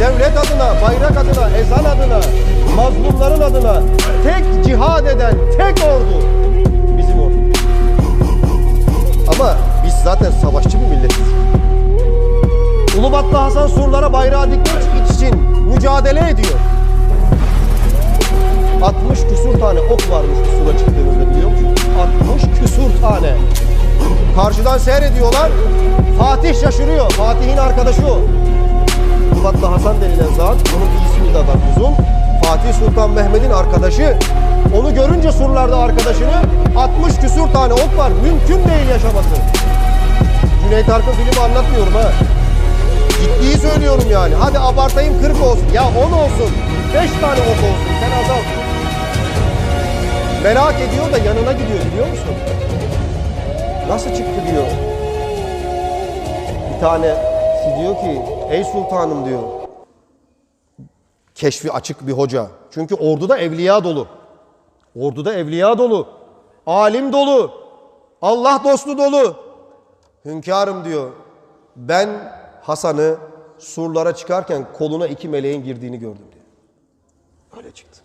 devlet adına, bayrak adına, ezan adına, mazlumların adına tek cihad eden tek ordu bizim ordu. Ama biz zaten savaşçı bir milletiz. Ulubatlı Hasan surlara bayrağı dikmek için mücadele ediyor. 60 küsur tane ok varmış bu sura çıktığımızda biliyor musun? 60 küsur tane. Karşıdan seyrediyorlar. Fatih şaşırıyor. Fatih'in arkadaşı o. Onun bir ismi de uzun. Fatih Sultan Mehmet'in arkadaşı. Onu görünce surlarda arkadaşını 60 küsur tane ok var. Mümkün değil yaşaması. Cüneyt Arkın filmi anlatmıyorum ha. Ciddiyi söylüyorum yani. Hadi abartayım 40 olsun. Ya 10 olsun. 5 tane ok olsun. Sen azalt. Merak ediyor da yanına gidiyor biliyor musun? Nasıl çıktı diyor. Bir tanesi diyor ki ey sultanım diyor. Keşfi açık bir hoca. Çünkü orduda evliya dolu. Orduda evliya dolu. Alim dolu. Allah dostu dolu. Hünkârım diyor. Ben Hasan'ı surlara çıkarken koluna iki meleğin girdiğini gördüm diyor. Öyle çıktı.